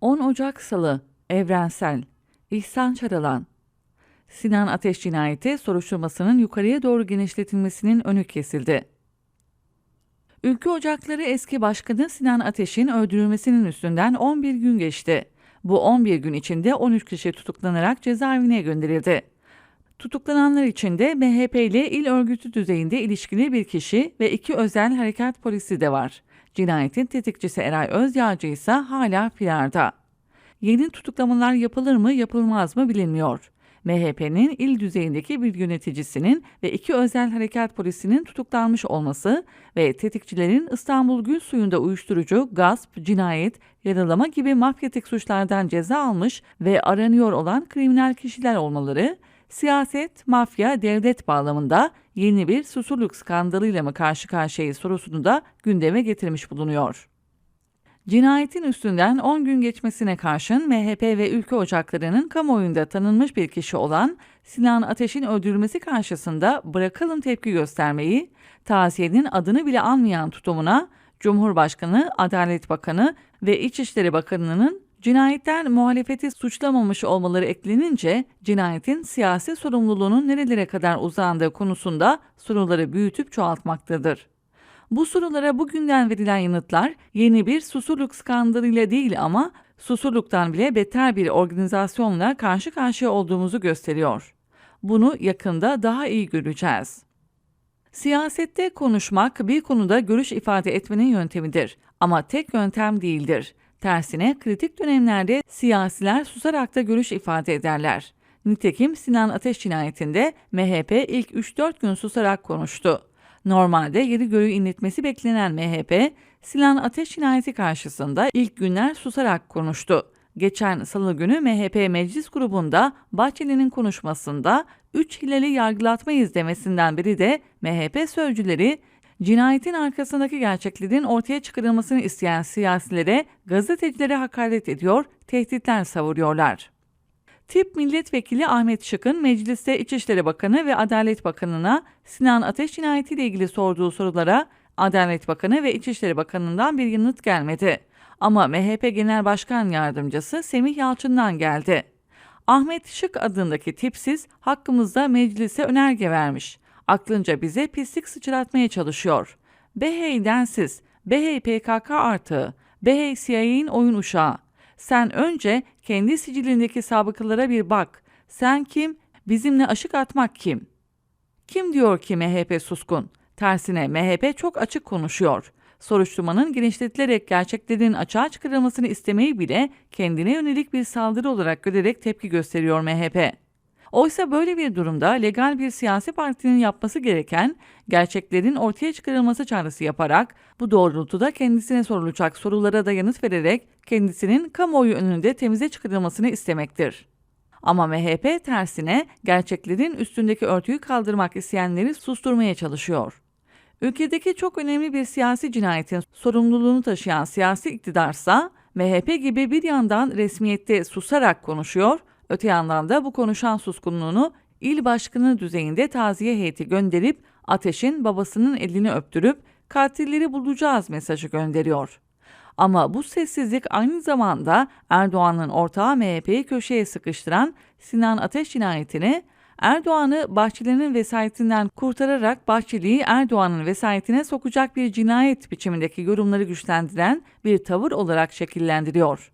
10 Ocak Salı Evrensel İhsan Çaralan Sinan Ateş cinayeti soruşturmasının yukarıya doğru genişletilmesinin önü kesildi. Ülke Ocakları eski başkanı Sinan Ateş'in öldürülmesinin üstünden 11 gün geçti. Bu 11 gün içinde 13 kişi tutuklanarak cezaevine gönderildi. Tutuklananlar içinde MHP ile il örgütü düzeyinde ilişkili bir kişi ve iki özel harekat polisi de var. Cinayetin tetikçisi Eray Özyağcı ise hala firarda. Yeni tutuklamalar yapılır mı yapılmaz mı bilinmiyor. MHP'nin il düzeyindeki bir yöneticisinin ve iki özel harekat polisinin tutuklanmış olması ve tetikçilerin İstanbul Gül Suyu'nda uyuşturucu, gasp, cinayet, yaralama gibi mafyatik suçlardan ceza almış ve aranıyor olan kriminal kişiler olmaları, siyaset, mafya, devlet bağlamında yeni bir susurluk skandalıyla mı karşı karşıyayız sorusunu da gündeme getirmiş bulunuyor. Cinayetin üstünden 10 gün geçmesine karşın MHP ve ülke ocaklarının kamuoyunda tanınmış bir kişi olan Sinan Ateş'in öldürülmesi karşısında bırakalım tepki göstermeyi, taziyenin adını bile anmayan tutumuna Cumhurbaşkanı, Adalet Bakanı ve İçişleri Bakanı'nın cinayetten muhalefeti suçlamamış olmaları eklenince cinayetin siyasi sorumluluğunun nerelere kadar uzandığı konusunda soruları büyütüp çoğaltmaktadır. Bu sorulara bugünden verilen yanıtlar yeni bir susurluk skandalıyla değil ama susurluktan bile beter bir organizasyonla karşı karşıya olduğumuzu gösteriyor. Bunu yakında daha iyi göreceğiz. Siyasette konuşmak bir konuda görüş ifade etmenin yöntemidir ama tek yöntem değildir. Tersine kritik dönemlerde siyasiler susarak da görüş ifade ederler. Nitekim Sinan Ateş cinayetinde MHP ilk 3-4 gün susarak konuştu. Normalde yeri göğü inletmesi beklenen MHP, Sinan Ateş cinayeti karşısında ilk günler susarak konuştu. Geçen salı günü MHP meclis grubunda Bahçeli'nin konuşmasında 3 hilali yargılatmayız demesinden biri de MHP sözcüleri cinayetin arkasındaki gerçeklerin ortaya çıkarılmasını isteyen siyasilere, gazetecilere hakaret ediyor, tehditler savuruyorlar. Tip Milletvekili Ahmet Şık'ın mecliste İçişleri Bakanı ve Adalet Bakanı'na Sinan Ateş cinayetiyle ilgili sorduğu sorulara Adalet Bakanı ve İçişleri Bakanı'ndan bir yanıt gelmedi. Ama MHP Genel Başkan Yardımcısı Semih Yalçın'dan geldi. Ahmet Şık adındaki tipsiz hakkımızda meclise önerge vermiş. Aklınca bize pislik sıçratmaya çalışıyor. Behey densiz, Behey PKK artığı, Behey CIA'nin oyun uşağı. Sen önce kendi sicilindeki sabıkalara bir bak. Sen kim? Bizimle aşık atmak kim? Kim diyor ki MHP suskun? Tersine MHP çok açık konuşuyor. Soruşturmanın genişletilerek gerçeklerin açığa çıkarılmasını istemeyi bile kendine yönelik bir saldırı olarak görerek tepki gösteriyor MHP. Oysa böyle bir durumda legal bir siyasi partinin yapması gereken gerçeklerin ortaya çıkarılması çağrısı yaparak bu doğrultuda kendisine sorulacak sorulara da yanıt vererek kendisinin kamuoyu önünde temize çıkarılmasını istemektir. Ama MHP tersine gerçeklerin üstündeki örtüyü kaldırmak isteyenleri susturmaya çalışıyor. Ülkedeki çok önemli bir siyasi cinayetin sorumluluğunu taşıyan siyasi iktidarsa MHP gibi bir yandan resmiyette susarak konuşuyor, Öte yandan da bu konuşan suskunluğunu il başkanı düzeyinde taziye heyeti gönderip Ateş'in babasının elini öptürüp katilleri bulacağız mesajı gönderiyor. Ama bu sessizlik aynı zamanda Erdoğan'ın ortağı MHP'yi köşeye sıkıştıran Sinan Ateş cinayetini Erdoğan'ı Bahçeli'nin vesayetinden kurtararak Bahçeli'yi Erdoğan'ın vesayetine sokacak bir cinayet biçimindeki yorumları güçlendiren bir tavır olarak şekillendiriyor.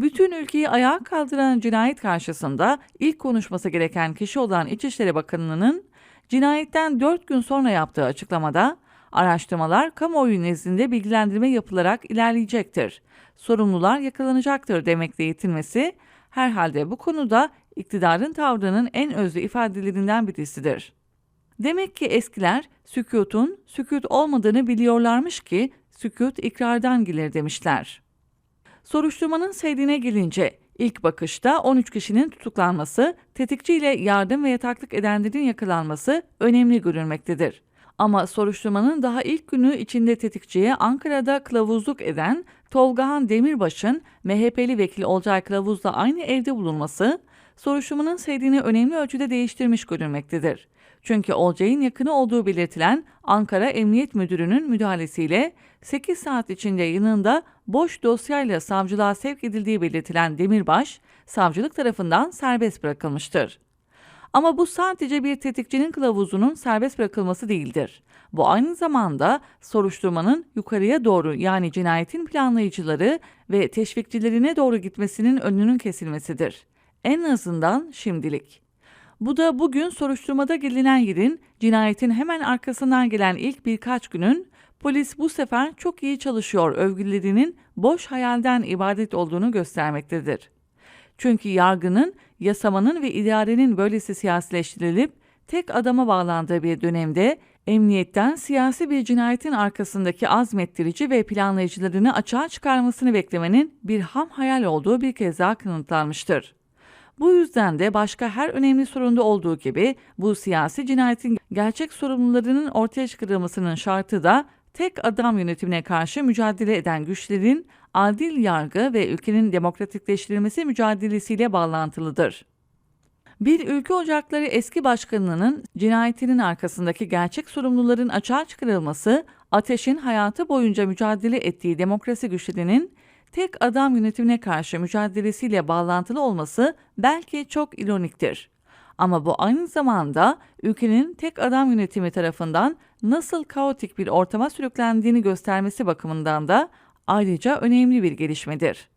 Bütün ülkeyi ayağa kaldıran cinayet karşısında ilk konuşması gereken kişi olan İçişleri Bakanı'nın cinayetten 4 gün sonra yaptığı açıklamada araştırmalar kamuoyu nezdinde bilgilendirme yapılarak ilerleyecektir. Sorumlular yakalanacaktır demekle yetinmesi herhalde bu konuda iktidarın tavrının en özlü ifadelerinden birisidir. Demek ki eskiler sükutun sükut olmadığını biliyorlarmış ki sükut ikrardan gelir demişler. Soruşturmanın seyrine gelince ilk bakışta 13 kişinin tutuklanması, tetikçi ile yardım ve yataklık edenlerin yakalanması önemli görülmektedir. Ama soruşturmanın daha ilk günü içinde tetikçiye Ankara'da kılavuzluk eden Tolgahan Demirbaş'ın MHP'li vekil Olcay Kılavuz'la aynı evde bulunması, soruşturmanın seyrini önemli ölçüde değiştirmiş görülmektedir. Çünkü Olcay'ın yakını olduğu belirtilen Ankara Emniyet Müdürü'nün müdahalesiyle 8 saat içinde yanında boş dosyayla savcılığa sevk edildiği belirtilen Demirbaş, savcılık tarafından serbest bırakılmıştır. Ama bu sadece bir tetikçinin kılavuzunun serbest bırakılması değildir. Bu aynı zamanda soruşturmanın yukarıya doğru yani cinayetin planlayıcıları ve teşvikçilerine doğru gitmesinin önünün kesilmesidir. En azından şimdilik. Bu da bugün soruşturmada gelinen yerin cinayetin hemen arkasından gelen ilk birkaç günün polis bu sefer çok iyi çalışıyor övgülerinin boş hayalden ibadet olduğunu göstermektedir. Çünkü yargının, yasamanın ve idarenin böylesi siyasileştirilip tek adama bağlandığı bir dönemde emniyetten siyasi bir cinayetin arkasındaki azmettirici ve planlayıcılarını açığa çıkarmasını beklemenin bir ham hayal olduğu bir kez daha kanıtlanmıştır. Bu yüzden de başka her önemli sorunda olduğu gibi bu siyasi cinayetin gerçek sorumlularının ortaya çıkarılmasının şartı da tek adam yönetimine karşı mücadele eden güçlerin adil yargı ve ülkenin demokratikleştirilmesi mücadelesiyle bağlantılıdır. Bir ülke ocakları eski başkanının cinayetinin arkasındaki gerçek sorumluların açığa çıkarılması, ateşin hayatı boyunca mücadele ettiği demokrasi güçlerinin tek adam yönetimine karşı mücadelesiyle bağlantılı olması belki çok ironiktir. Ama bu aynı zamanda ülkenin tek adam yönetimi tarafından nasıl kaotik bir ortama sürüklendiğini göstermesi bakımından da ayrıca önemli bir gelişmedir.